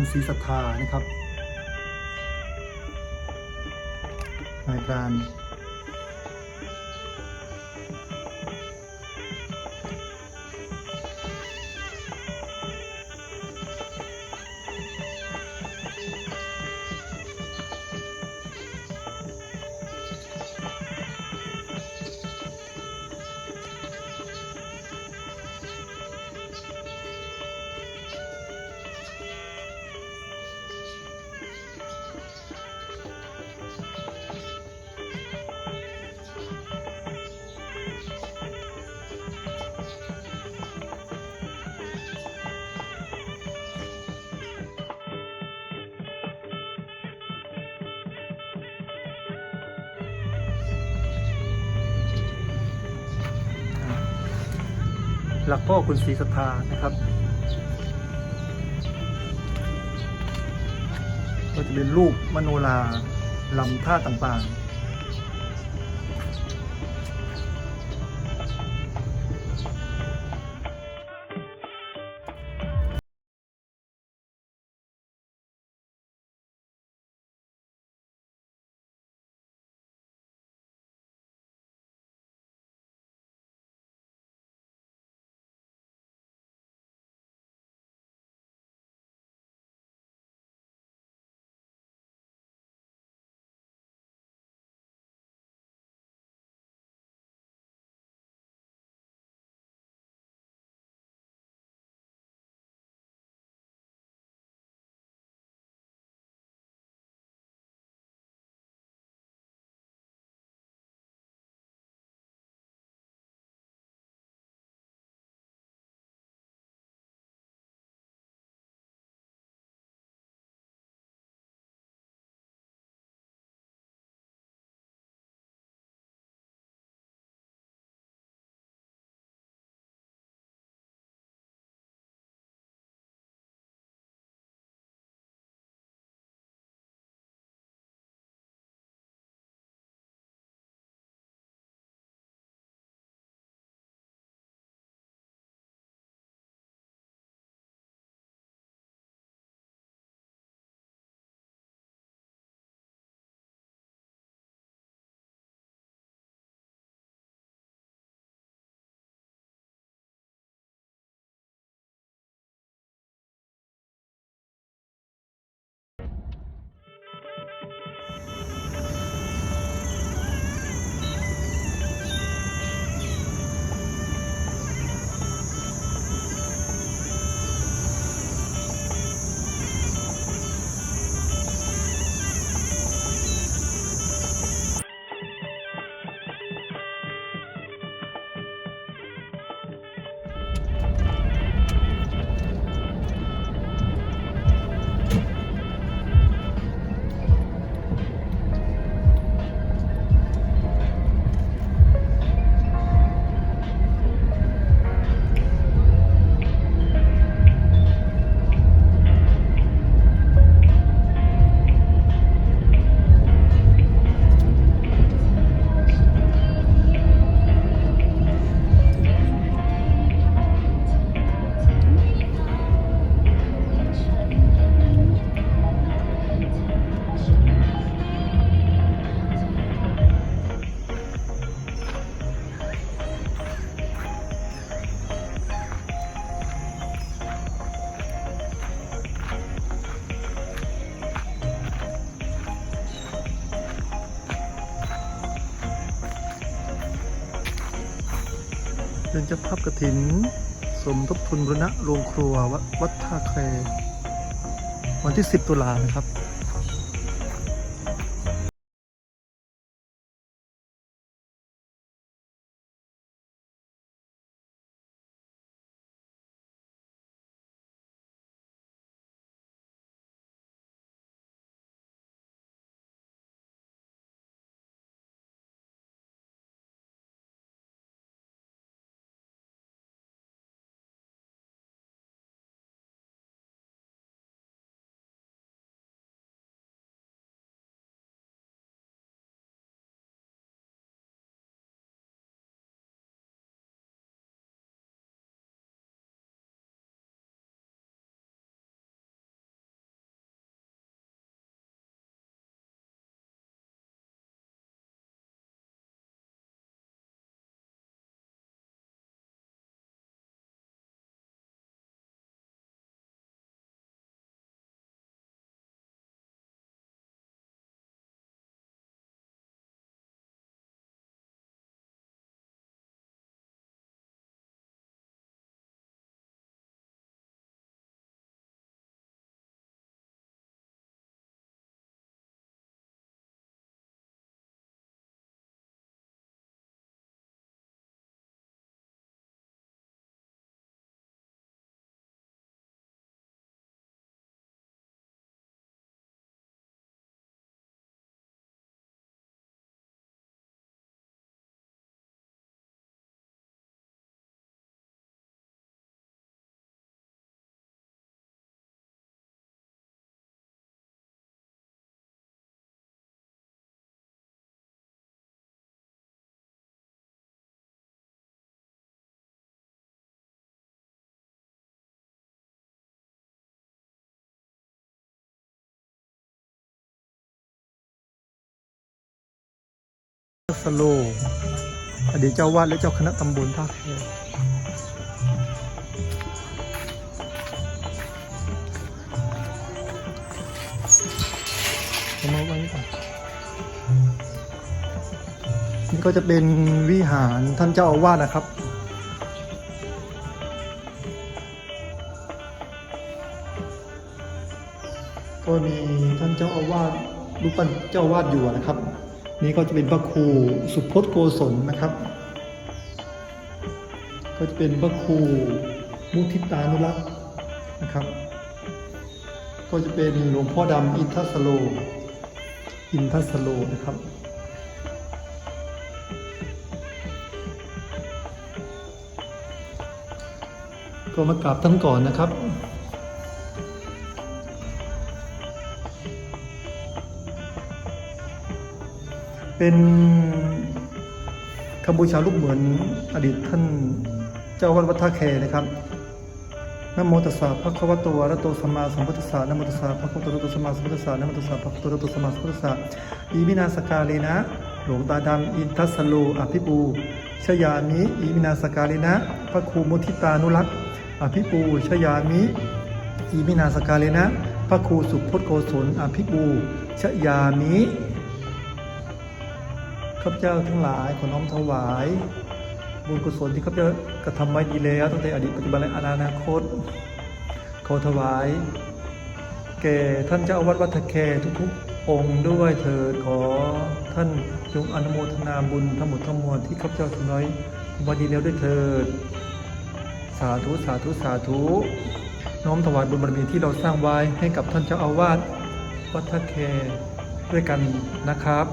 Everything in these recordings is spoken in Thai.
คุณศรีศรัทธานะครับรายการ หลักพ่อคุณศรีศรัทธานะครับ ก็จะเป็นรูปมโนราลำท่าต่างๆ จ้าภาพกระถิน สมทบทุนบุรณะโรงครัววัดวัดท่าแครวันที่ 10 ตุลานะครับ สโลอดีตเจ้าวาดและเจ้าคณะตำบลท่าแคเอามาไว้ก่อนนี่ก็จะเป็นวิหารท่านเจ้าอาวาสนะครับ ก็มีท่านเจ้าอาวาสรูปปั้นเจ้าอาวาสอยู่นะครับ นี่ก็จะเป็นพระครูสุพจน์โกศลนะครับ ก็จะเป็นพระครูมุทิตานุรักษ์นะครับ ก็จะเป็นหลวงพ่อดำอินทัสโล อินทัสโลนะครับก็มากราบท่านก่อนนะครับ เป็นคำบูชารูปเหมือนอดีตท่านเจ้าวัดวัดท่าแคนะครับนโมตัสสะภะคะวะโตอะระโตสัมมาสัมพุทธัสสะนโมตัสสะภะคะวะโตอะระโตสัมมาสัมพุทธัสสะนโมตัสสะภะคะวะโตอะระโตสัมมาสัมพุทธัสสะอีมินาสกาเลนะ หลวงตาดำอินทัสโลอภิปูชยามิอีมินาสกาเลนะพระครูมุทิตานุรักษ์อภิปูชยามิอีมินาสกาเลนะพระครูสุพจน์โกศลอภิปูชยามิ ข้าพเจ้าทั้งหลายขอน้อมถวาย บุญกุศลที่ข้าพเจ้ากระทำไว้ดีแล้วตั้งแต่อดีตปัจจุบันและอนาคต ขอถวาย แก่ท่านเจ้าอาวาสวัดทะแคทุกๆ องค์ด้วยเถิดขอท่านจงอนุโมทนาบุญทั้งหมดทั้งมวลที่ข้าพเจ้าทำไว้ไว้ดีแล้วด้วยเถิด สาธุสาธุสาธุน้อมถวายบุญบารมีที่เราสร้างไว้ให้กับท่านเจ้าอาวาสวัดทะแคด้วยกันนะครับ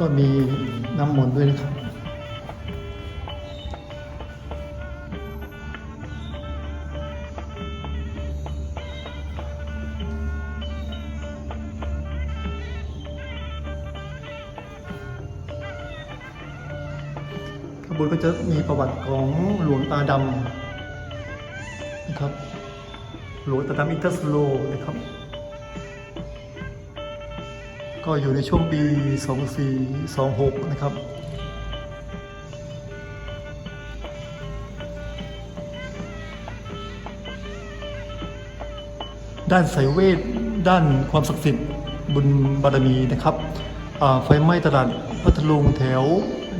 ก็มีน้ำมนต์ด้วยนะครับ ขบวนก็จะมีประวัติของหลวงตาดำนะครับ หลวงตาดำอิตอร์สโลนะครับ ก็อยู่ในช่วงปี 2426 นะครับ ด้านสายเวท ด้านความศักดิ์สิทธิ์บุญบารมีนะครับ ไฟไหม้ตลาดพัทลุงแถว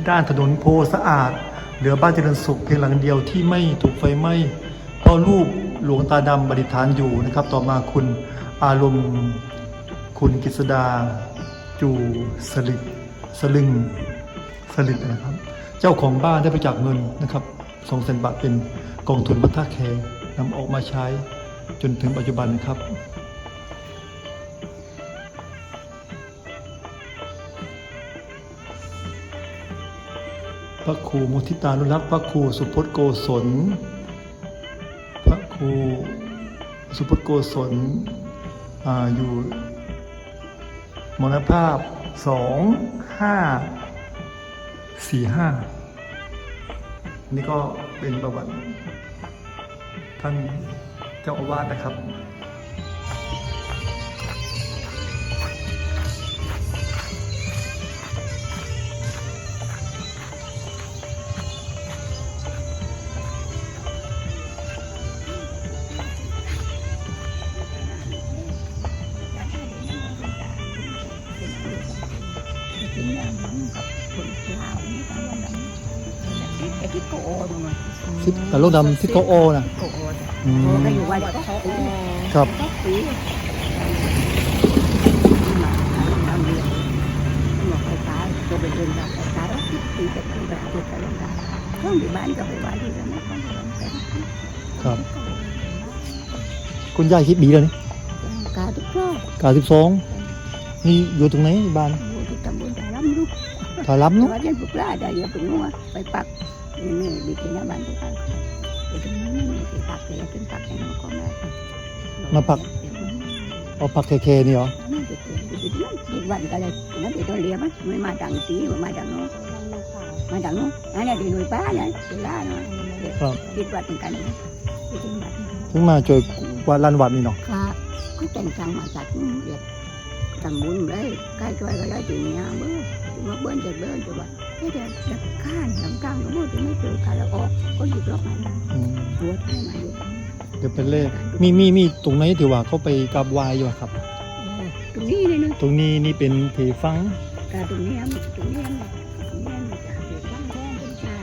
ด้านถนนโพสะอาด เหลือบ้านเจริญสุขเพียงหลังเดียวที่ไม่ถูกไฟไหม้เพราะรูปหลวงตาดำประดิษฐานอยู่นะครับ ต่อมาคุณอารมณ์คุณกฤษดา จูสลิดสลึงสลิดนะครับ เจ้าของบ้านได้ไปจากเงินนะครับสองแสนบาทเป็นกองทุนวัฒนแคร์นำออกมาใช้จนถึงปัจจุบันครับพระครูมุทิตานุรักษ์พระครูสุพจน์โกศล พระครูสุพจน์โกศลออยู่ มรณภาพสองห้าสี่ห้านี่ก็เป็นประวัติท่านเจ้าอาวาสนะครับ phải cái cho bệnh nhân là phải cái đó tí tí cái cái bệnh thì phải làm cái không bị bán cho phải bán thì nó không phải bán cái ครับ คุณยายคิดบีแล้วนี่ cả tức rồi กาสิบสองนี่อยู่ตรงไหนบ้าน mua thì tầm bốn lắm lúc ถารับเนาะ mà đến bực ra đây giờ bực mua phải bạc này bị cái nhà bán của cái เดี๋ยวตรงนี้ไม่มีที่พักเลยขึ้นพักในน้องก็ มามาพักเอาปักเคเคนี่เหรอนั่นเด็กเด็กเด็กวันก็เลยนั่นเด็กตัวเลี้ยมั้ยไม่มาดังตีมาดังโน้มาดังโน้อันนี้ดีหน่วยป้าเนี่ยเวลาเนาะครับคิดวัดเหมือนกันนะคิดวัดถึงมาเจอวัดลานวัดนี่เนาะค่ะก็แต่งจังมาจากเด็กทำบุญเลยใกล้ช่วยก็ได้ทีนี้เบื่อ มาเบิ้ลจะเบิ้ลจะว่าไม่ได้ดับข้านน้ำกลางก็พูดจะไม่เจอกันแล้วออกก็หยุดรอบมาอืมปวดให้มาอยู่เดี๋ยวเป็นเลขมีมีมีตรงไหนที่ว่าเขาไปกราบไหว้อยู่อะครับ ตรงนี้เลยนะตรงนี้นี่เป็นที่ฟังกาตรงนี้ตรงนี้ตรงนี้มันจะเด็กบ้างแค่เป็นชา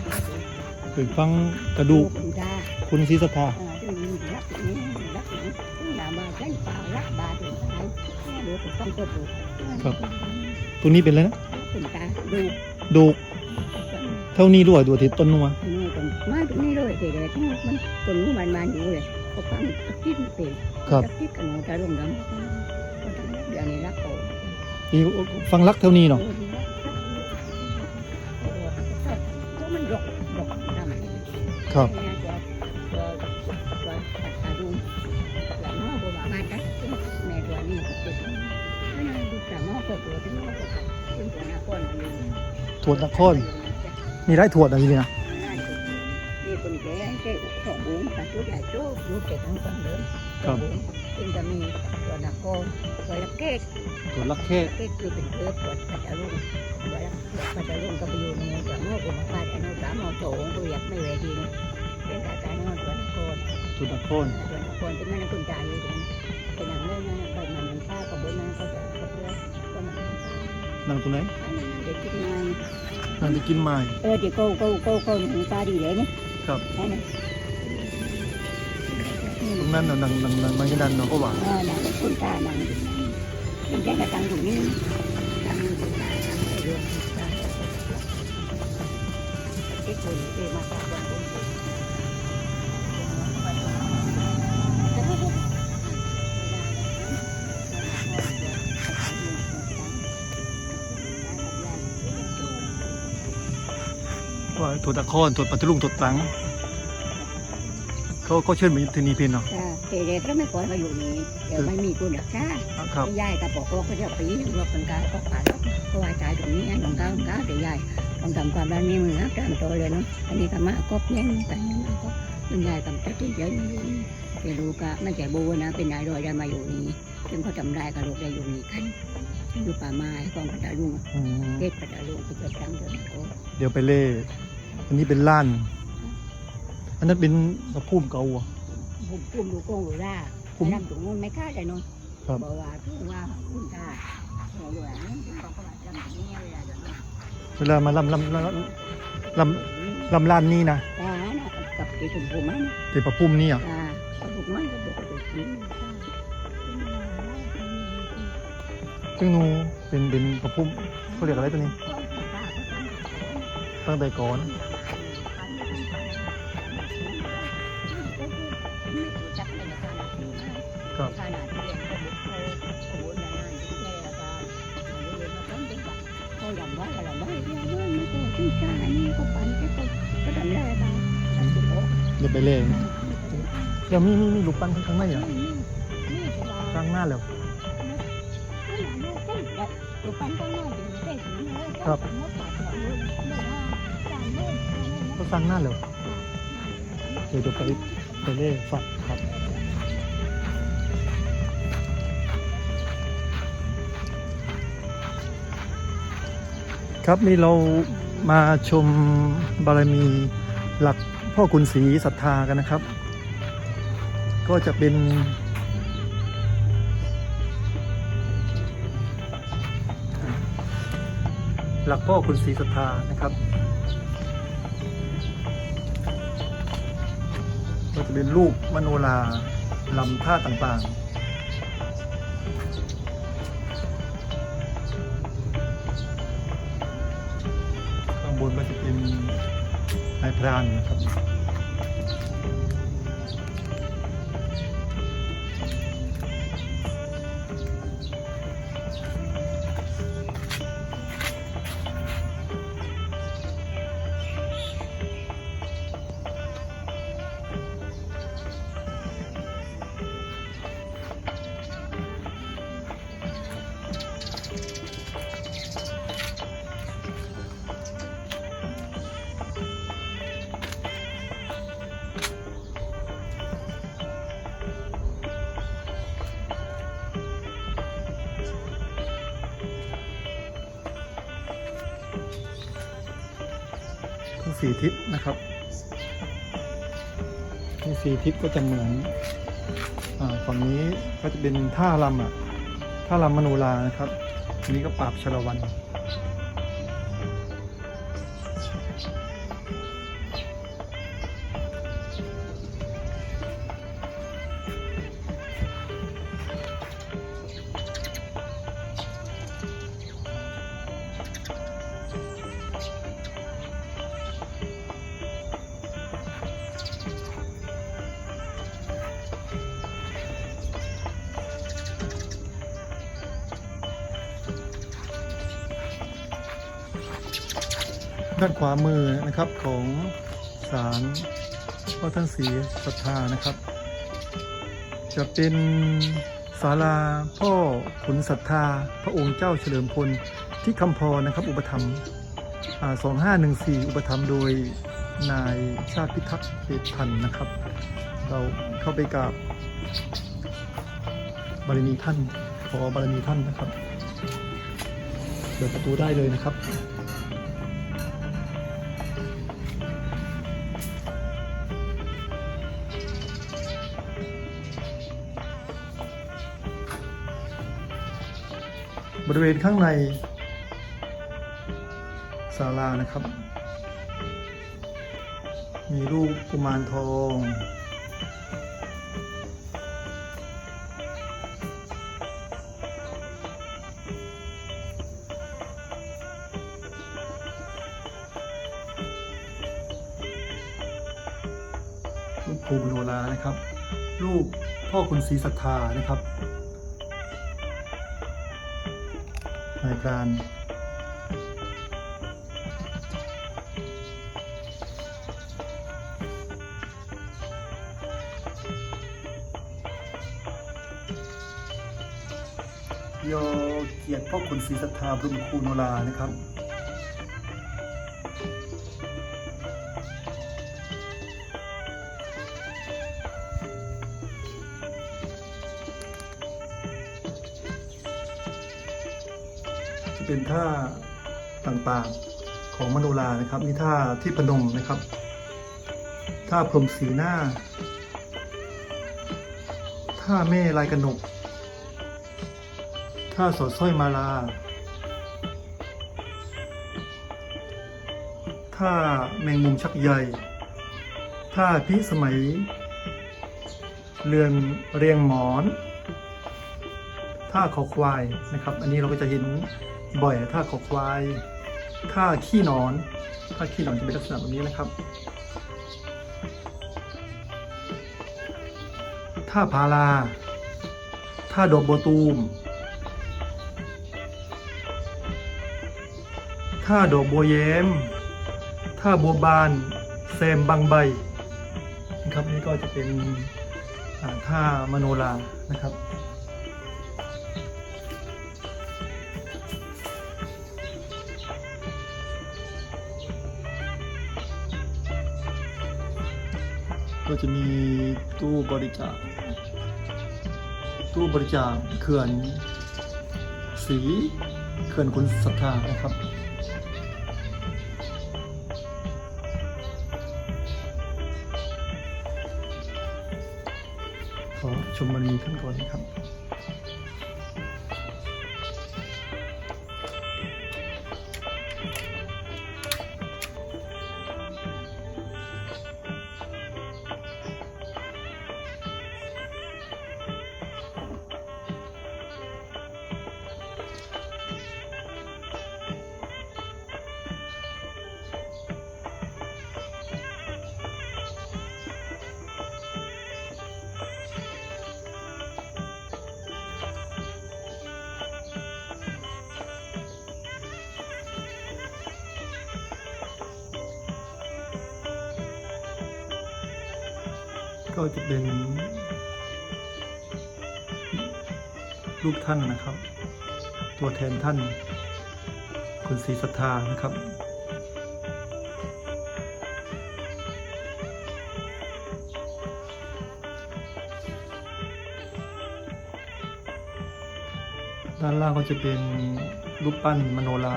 เป็นฟังกระดูกเป็นชาคุณศรีสัทธาเออตรงนี้รักตรงนี้รักตรงนี้ต้องด่ามาใกล้ป่ารักบาถึงตายเดี๋ยวต้องกดดูตรงนี้เป็นอะไรนะ เป็นตาดูดูกเท่านี้ด้วยดูที่ต้นนัวนี่ตรงมาตรงนี้เลยเด็กๆที่มันตรงนี้มันมันอยู่เลยเขาฟังตะกี้มันเป็นครับตะกี้กันหนูจะลงน้ำเดี๋ยวนี้รักโอ้ที่ฟังรักเท่านี้เนาะเพราะมันหลกหลกทำไมครับแม่ตัวนี้ก็ติดไม่น่าดูแต่หม้อก็ตัวที่หม้อก็เป็นตัวนครมันถวดนครมีได้ถวดอะไรนี่นะนี่คนแก่แก่สองบุ้งแต่ตัวใหญ่โจ้ลูกเด็กทั้งสองเดิมสองบุ้งซึ่งจะมีตัวนครตัวละเก๊กถวดลักแค่เก๊กคือเป็นเกิดตัวปัจจุบันตัวละปัจจุบันก็ไปอยู่ในตัวหม้ออุปการอนุสามโถงตัวอยากไม่เวทีเป็นการการนอนตัวนครถวดนครส่วนคนที่ไม่ได้คุณจ่ายอยู่ตรงนั้นเป็นอย่างนั้นนะก็มันมันค่ากับบนนั้นก็จะกับเรือก็มัน นั่งตรงไหนเด็กคิดงานนั่งจะกินไม้เออเดี๋ยวก็ก็ก็ก็มันตาดีเลยเนี่ยครับนั่นนะตรงนั้นน่ะนั่งนั่งนั่งมันก็ดันเนาะก็ว่าเออนั่นคุณตานั่นเป็นแค่กระตังอยู่นี่ตังคุณตาตังเรื่องตาเอ็กซ์คนเอ็มาจากบ้าน ผมว่าถวดนครถวดปัตตลุงถวดตรังเขาก็เชิญมาที่นี่เพียนเนาะเด็กๆก็ไม่ปล่อยมาอยู่นี่เดี๋ยวไม่มีคนรักษาครับยายกับบอกว่าเขาจะปีรวบกันกาก็ผ่านก็วายใจตรงนี้ตรงกลางกาเดี๋ยวยายต้องทำความรักนี้มือนะตามตัวเลยเนาะอันนี้ก็มาก็แย่งแต่ยังมาก็คุณยายกับตาที่เยอะอยู่นี่ไปดูก็ไม่ใช่บูนะเป็นนายรอยได้มาอยู่นี่ซึ่งเขาจำได้กับลูกได้อยู่นี่กันอยู่ป่าไม้กองกระดาลุงอืมเด็กกระดาลุงไปเกิดตั้งเดิมโอ้เดี๋ยวไปเล่ อันนี้เป็นล้าน อันนั้นเป็นกระพุ่มเก่าอะบุ้มปุ้มดูกงดูล่าพุ่มลำตรงนู้นไม่ค่าเลยเนาะครับบอกว่าพูดว่าคุณตาหัวหลวงเขาก็ว่าลำตรงนี้เวลาเดี๋ยวนี้เวลามาลำลำลำลำลำล้านนี่นะตาน่ะกับที่ถุงผมนะเป็นประพุ่มนี่อะตาเขาบอกไม่ก็บอกว่าตัวจริงซึ่งนูเป็นเป็นประพุ่มเขาเรียกอะไรตัวนี้ ตั้งแต่ก่อน ครับขนาดที่เขาเขาขบวนการงานที่แกก็เรียมาตั้งแต่แบบเขาลำว่าลำว่าเรื่องไม่ก็ที่ชานี่ก็ปั่นก็ก็ทำได้บ้างทำสุดโอ้เดี๋ยวไปเล่เดี๋ยวมีมีมีลูกปั้นข้างในอะข้างหน้าแล้วก็สร้างหน้าแล้วเดี๋ยวจะไปไปเล่ฝัก ครับนี่เรามาชมบารมีหลักพ่อคุณศรีศรัทธากันนะครับ ก็จะเป็น หลักพ่อคุณศรีศรัทธานะครับ ก็จะเป็นรูปมโนราลำท่าต่างๆางบนก็จะเป็นนายพรานนะครับ สี่ทิศนะครับที่สี่ทิศก็จะเหมือนอาฝั่งนี้ก็จะเป็นท่าลำอะท่าลำมโนรานะครับอันนี้ก็ปราบชลวัน ด้านขวามือนะครับของศาลพ่อท่านศรีศรัทธานะครับ จะเป็นศาลาพ่อขุนศรัทธา พระองค์เจ้าเฉลิมพลที่คำพรนะครับ อุปถัมภ์อ่า2514อุปถัมโดยนายชาติพิทักษ์เดชพันธ์นะครับ เราเข้าไปกราบบารมีท่าน ขอบารมีท่านนะครับ เปิดประตูได้เลยนะครับ บริเวณข้างในศาลานะครับ มีรูปกุมารทอง รูปภูมิโนรานะครับ รูปพ่อคุณศรีศรัทธานะครับ การยอเกียรติพ่อคุณศรีศรัทธาบรมครูโนรานะครับ เป็นท่าต่างๆของมโนรานะครับ มีท่าที่พนมนะครับ ท่าพรมสีหน้า ท่าแม่ลายกระหนก ท่าสอดสร้อยมาลา ท่าแมงมุมชักใหญ่ท่าพิสมัย เรือนเรียงหมอน ท่าขอควายนะครับ อันนี้เราก็จะเห็น บ่อยท่าขอควายท่าขี้นอนท่าขี้นอนจะเป็นลักษณะแบบนี้นะครับท่าพาลาท่าดอกบัวตูมท่าดอกบัวแย้มท่าบัวบานแซมบางใบนะครับนี่ก็จะเป็นท่ามโนรานะครับ จะมีตู้บริจาค ตู้บริจาคเขื่อนสีเขื่อนคุณศรัทธานะครับ ขอชมบารมีท่านก่อนนะครับ รูปท่านนะครับ ตัวแทนท่าน คุณศรีศรัทธานะครับ ด้านล่างก็จะเป็นรูปปั้นมโนรา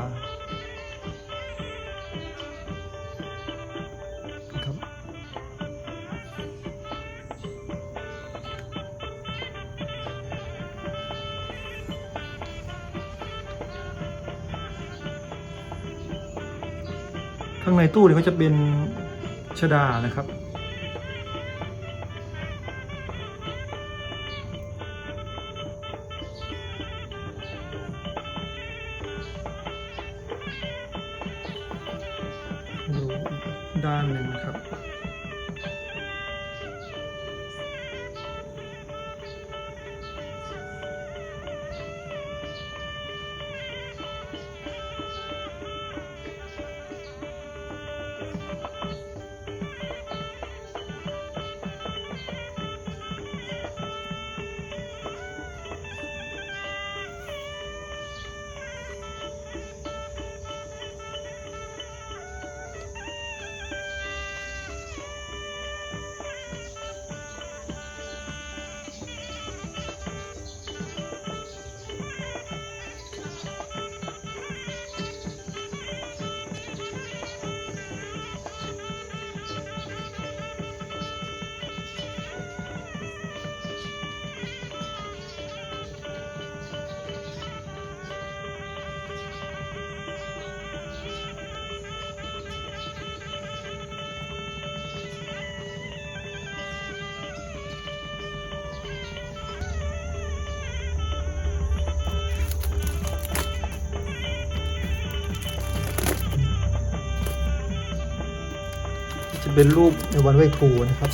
ในตู้เนี่ยก็จะเป็นชดานะครับ ดูด้านหนึ่งครับ จะเป็นรูปในวันไหว้ครูนะครับ